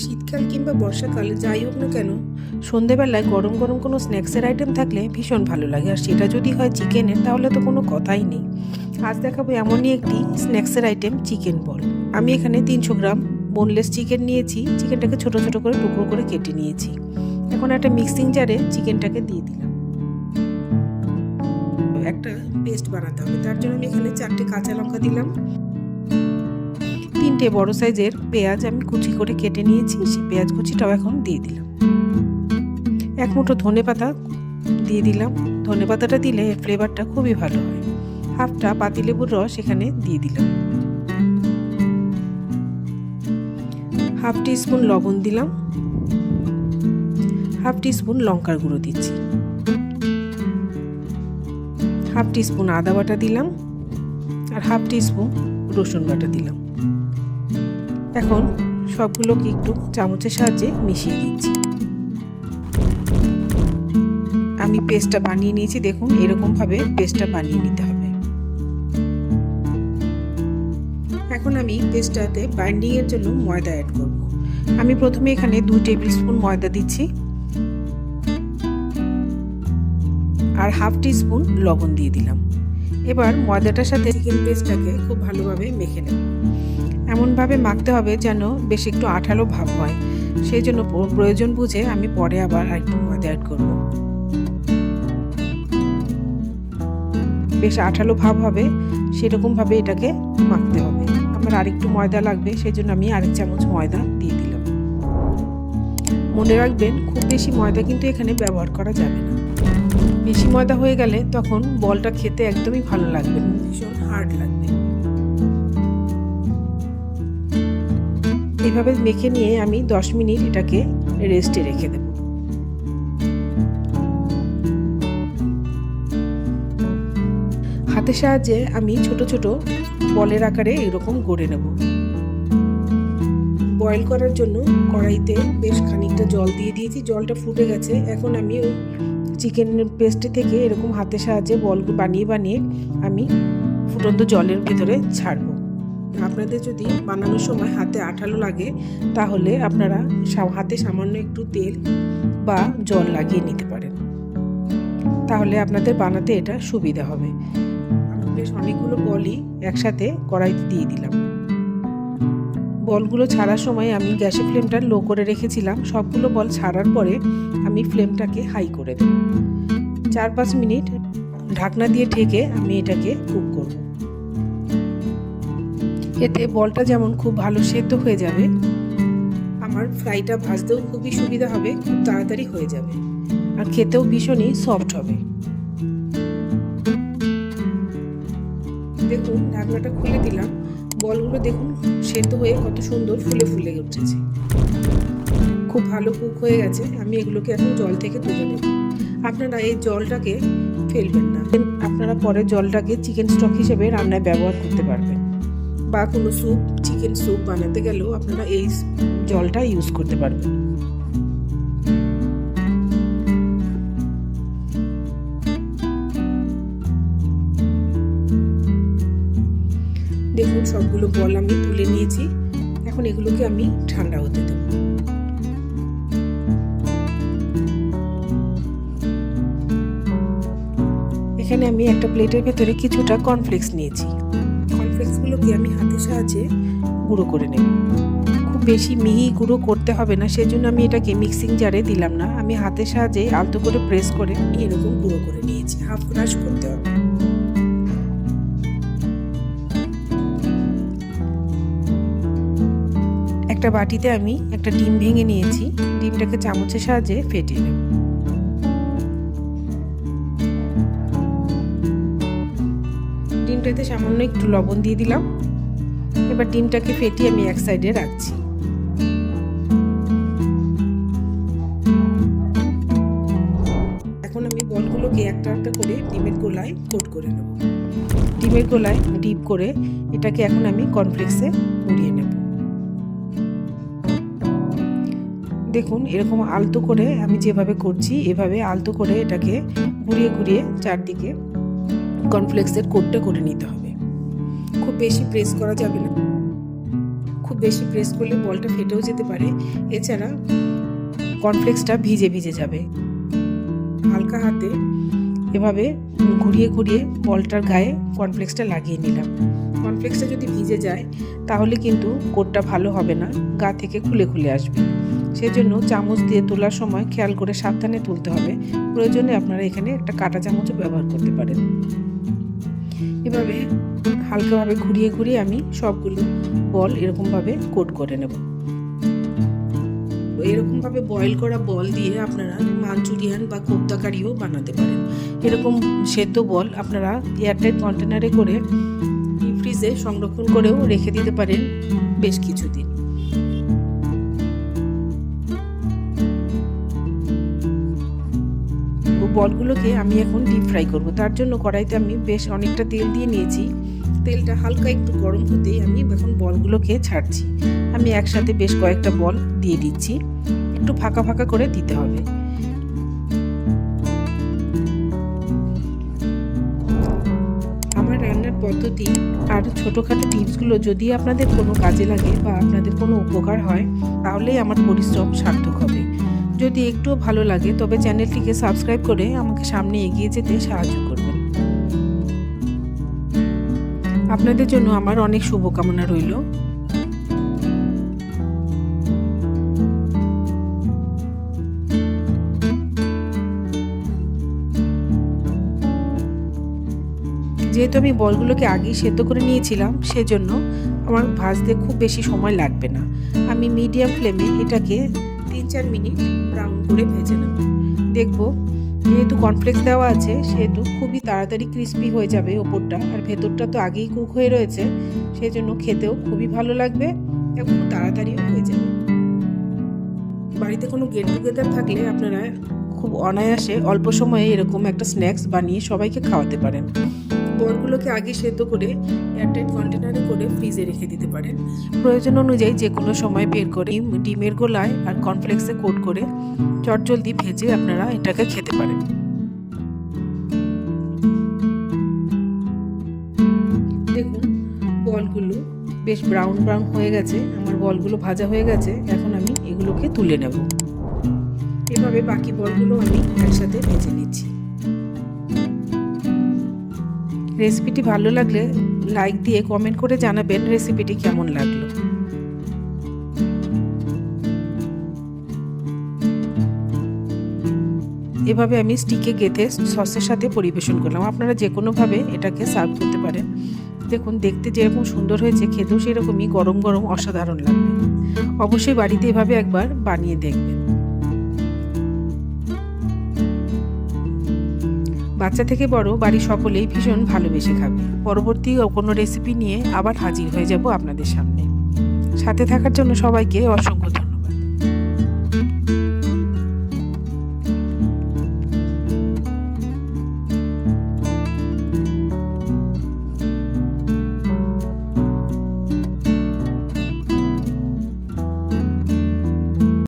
শীতকাল কিংবা বর্ষাকাল, যাই হোক না কেন, সন্ধেবেলায় গরম গরম কোনো স্ন্যাক্সের আইটেম থাকলে ভীষণ ভালো লাগে। আর সেটা যদি হয় চিকেনের তাহলে তো কোনো কথাই নেই। আজ দেখাবো এমনই একটি স্ন্যাক্সের আইটেম চিকেন বল আমি এখানে তিনশো গ্রাম বোনলেস চিকেন নিয়েছি। চিকেনটাকে ছোট ছোট করে টুকরো করে কেটে নিয়েছি। এখন একটা মিক্সিং জারে চিকেনটাকে দিয়ে দিলাম। একটা পেস্ট বানাতে হবে। তার জন্য আমি এখানে চারটে কাঁচা লঙ্কা দিলাম। তিনটে বড় সাইজের পেঁয়াজ আমি কুচি করে কেটে নিয়েছি, সেই পেঁয়াজ কুচিটাও এখন দিয়ে দিলাম। এক মুঠো ধনে পাতা দিয়ে দিলাম। ধনে পাতাটা দিলে এর ফ্লেভারটা খুবই ভালো হয়। হাফটা পাতিলেবুর রস এখানে দিয়ে দিলাম। হাফ স্পুন লবণ দিলাম। হাফ স্পুন লঙ্কার গুঁড়ো দিচ্ছি। হাফ স্পুন আদা বাটা দিলাম। আর হাফ স্পুন রসুন বাটা দিলাম। এখন সবগুলোকে একটু চামচের সাহায্যে মিশিয়ে দিচ্ছি। আমি পেস্টটা বানিয়ে নিয়েছি, দেখুন, এরকমভাবে পেস্টটা বানিয়ে নিতে হবে। এখন আমি পেস্টটাতে বাইন্ডিংয়ের জন্য ময়দা অ্যাড করব। আমি প্রথমে এখানে দুই টেবিল স্পুন ময়দা দিচ্ছি আর হাফ টি স্পুন লবণ দিয়ে দিলাম। এবার ময়দাটার সাথে চিকেন পেস্টটাকে খুব ভালোভাবে মেখে নেব। এমনভাবে মাখতে হবে যেন বেশ একটু আঠালো ভাব হয়। সেই জন্য প্রয়োজন বুঝে আমি পরে আবার আরেকটু ময়দা অ্যাড করব। বেশ আঠালো ভাব হবে, সেরকমভাবে এটাকে মাখতে হবে। আমার আরেকটু ময়দা লাগবে, সেই জন্য আমি আরেক চামচ ময়দা দিয়ে দিলাম। মনে রাখবেন, খুব বেশি ময়দা কিন্তু এখানে ব্যবহার করা যাবে না। বেশি ময়দা হয়ে গেলে তখন বলটা খেতে একদমই ভালো লাগবে ভীষণ হার্ড লাগবে। এইভাবে মেখে নিয়ে আমি দশ মিনিট এটাকে রেস্টে রেখে দেব। হাতের সাহায্যে আমি ছোট ছোট বলের আকারে এরকম গড়ে নেব। বয়েল করার জন্য কড়াইতে বেশ খানিকটা জল দিয়ে দিয়েছি জলটা ফুটে গেছে। এখন আমি চিকেন পেস্টে থেকে এরকম হাতের সাহায্যে বল বানিয়ে বানিয়ে আমি ফুটন্ত জলের ভেতরে ছাড়বো। আপনাদের যদি বানানোর সময় হাতে আঠালো লাগে, তাহলে আপনারা হাতে সামান্য একটু তেল বা জল লাগিয়ে নিতে পারেন। তাহলে আপনাদের বানাতে এটা সুবিধা হবে। আমি বেশ অনেকগুলো বলই একসাথে কড়াইতে দিয়ে দিলাম। বলগুলো ছাড়ার সময় আমি গ্যাসের ফ্লেমটা লো করে রেখেছিলাম। সবগুলো বল ছাড়ার পরে আমি ফ্লেমটাকে হাই করে দেব। চার পাঁচ মিনিট ঢাকনা দিয়ে ঢেকে আমি এটাকে কুক করব। এতে বলটা যেমন খুব ভালো সেদ্ধ হয়ে যাবে, আমার ফ্রাইটা ভাজতেও খুবই সুবিধা হবে, খুব তাড়াতাড়ি হয়ে যাবে আর খেতেও ভীষণই সফট হবে। দেখুন, ঢাকনাটা খুলে দিলাম। বলগুলো দেখুন, সেদ্ধ হয়ে কত সুন্দর ফুলে ফুলে উঠেছে। খুব ভালো কুক হয়ে গেছে, আমি এগুলোকে এখন জল থেকে তুলে নেব। আপনারা এই জলটাকে ফেলবেন না। আপনারা পরে জলটাকে চিকেন স্টক হিসেবে রান্নায় ব্যবহার করতে পারবেন। বা কোনো স্যুপ চিকেন স্যুপ বানাতে গেলেও আপনারা এই জলটা ইউজ করতে পারবেন। সবগুলো বল আমি তুলে নিয়েছি। এখন এগুলোকে আমি ঠান্ডা হতে দেব। এখানে আমি একটা প্লেটের ভেতরে কিছুটা কর্নফ্লেক্স নিয়েছি। কর্নফ্লেক্সগুলোকে আমি হাতের সাহায্যে গুঁড়ো করে নেব। খুব বেশি মিহি গুঁড়ো করতে হবে না, সেজন্য আমি এটাকে মিক্সিং জারে দিলাম না। আমি হাতের সাহায্যে আলতো করে প্রেস করে এরকম গুঁড়ো করে নিয়েছি। হাফ ক্রাশ করতে হবে। একটা বাটিতে আমি একটা ডিম ভেঙে নিয়েছি। ডিমটাকে চামচের সাহায্যে ফেটিয়ে নেব। ডিমটাতে সামান্য একটু লবণ দিয়ে দিলাম। এবার ডিমটাকে ফেটিয়ে আমি এক সাইডে রাখছি। এখন আমি বলগুলোকে একটা একটা করে ডিমের গোলায় কোট করে নেব। ডিমের গোলায় ডিপ করে এটাকে এখন আমি কর্নফ্লেক্সে দেখুন, এরকম আলতো করে আমি যেভাবে করছি, এভাবে আলতো করে এটাকে ঘুরিয়ে ঘুরিয়ে চারদিকে কর্নফ্লেক্সের কোটটা করে নিতে হবে। খুব বেশি প্রেস করা যাবে না। খুব বেশি প্রেস করলে বলটা ফেটেও যেতে পারে। এছাড়া কর্নফ্লেক্সটা ভিজে ভিজে যাবে। হালকা হাতে এভাবে ঘুরিয়ে ঘুরিয়ে বলটার গায়ে কর্নফ্লেক্সটা লাগিয়ে নিলাম। কর্নফ্লেক্সটা যদি ভিজে যায়, তাহলে কিন্তু কোটটা ভালো হবে না, গা থেকে খুলে খুলে আসবে। সেজন্য চামচ দিয়ে তোলার সময় খেয়াল করে সাবধানে তুলতে হবে। প্রয়োজনে আপনারা এখানে একটা কাঁটা চামচও ব্যবহার করতে পারেন। এভাবে হালকাভাবে ঘুরিয়ে ঘুরিয়ে আমি সবগুলো বল এরকমভাবে কোট করে নেব। এরকমভাবে বয়েল করা বল দিয়ে আপনারা মাঞ্চুরিয়ান বা কোপ্তা কারিও বানাতে পারেন। এরকম সেদ্ধ বল আপনারা এয়ারটাইট কন্টেনারে করে ফ্রিজে সংরক্ষণ করেও রেখে দিতে পারেন বেশ কিছুদিন। বলগুলোকে আমি এখন ডিপ ফ্রাই করব। তার জন্য কড়াইতে আমি বেশ অনেকটা তেল দিয়ে নিয়েছি। তেলটা হালকা একটু গরম হতেই আমি এখন বলগুলোকে ছাড়ছি। আমি একসাথে বেশ কয়েকটা বল দিয়ে দিচ্ছি। একটু ফাঁকা ফাঁকা করে দিতে হবে। আমার রান্নার পদ্ধতি আর ছোটোখাটো টিপসগুলো যদি আপনাদের কোনো কাজে লাগে বা আপনাদের কোনো উপকার হয়, তাহলেই আমার পরিশ্রম সার্থক হবে। যদি একটুও ভালো লাগে, তবে চ্যানেলটিকে সাবস্ক্রাইব করে আমাকে সামনে এগিয়ে যেতে সাহায্য করবেন। আপনাদের জন্য আমার অনেক শুভকামনা রইল। যেহেতু আমি বলগুলোকে আগেই সেদ্ধ করে নিয়েছিলাম, সেজন্য আমার ভাজতে খুব বেশি সময় লাগবে না। আমি মিডিয়াম ফ্লেমে এটাকে তিন চার মিনিট ব্রাউন করে ভেজে নেব। দেখব, যেহেতু কর্নফ্লেক্স দেওয়া আছে, সেহেতু খুবই তাড়াতাড়ি ক্রিস্পি হয়ে যাবে ওপরটা। আর ভেতরটা তো আগেই কুক হয়ে রয়েছে সেই জন্য খেতেও খুবই ভালো লাগবে এবং খুব তাড়াতাড়িও হয়ে যাবে। বাড়িতে কোনো গেট টুগেদার থাকলে আপনারা খুব অনায়াসে অল্প সময়ে এরকম একটা স্ন্যাক্স বানিয়ে সবাইকে খাওয়াতে পারেন। বলগুলোকে আগে সেদ্ধ করে এয়ারটাইট কন্টেনারে করে ফ্রিজে রেখে দিতে পারেন। প্রয়োজন অনুযায়ী যে কোনো সময় বের করে ডিম- ডিমের গোলায় আর কর্নফ্লেক্সে কোট করে চটজলদি ভেজে আপনারা এটাকে খেতে পারেন। দেখুন, বলগুলো বেশ ব্রাউন ব্রাউন হয়ে গেছে। আমার বলগুলো ভাজা হয়ে গেছে। এখন আমি এগুলোকে তুলে নেব। এভাবে বাকি বলগুলো আমি একসাথে ভেজে নিচ্ছি। রেসিপিটি ভালো লাগলে লাইক দিয়ে কমেন্ট করে জানাবেন রেসিপিটি কেমন লাগল। এভাবে আমি স্টিকে গেঁথে সসের সাথে পরিবেশন করলাম। আপনারা যে কোনোভাবে এটাকে সার্ভ করতে পারেন। দেখুন, দেখতে যেরকম সুন্দর হয়েছে, খেতেও সেরকমই গরম গরম অসাধারণ লাগবে। অবশ্যই বাড়িতে এভাবে একবার বানিয়ে দেখবেন। বাচ্চা থেকে বড় বাড়ির সকলেই ভীষণ ভালোবেসে খাবে। পরবর্তী কোনো রেসিপি নিয়ে আবার হাজির হয়ে যাব আপনাদের সামনে। সাথে থাকার জন্য সবাইকে অসংখ্য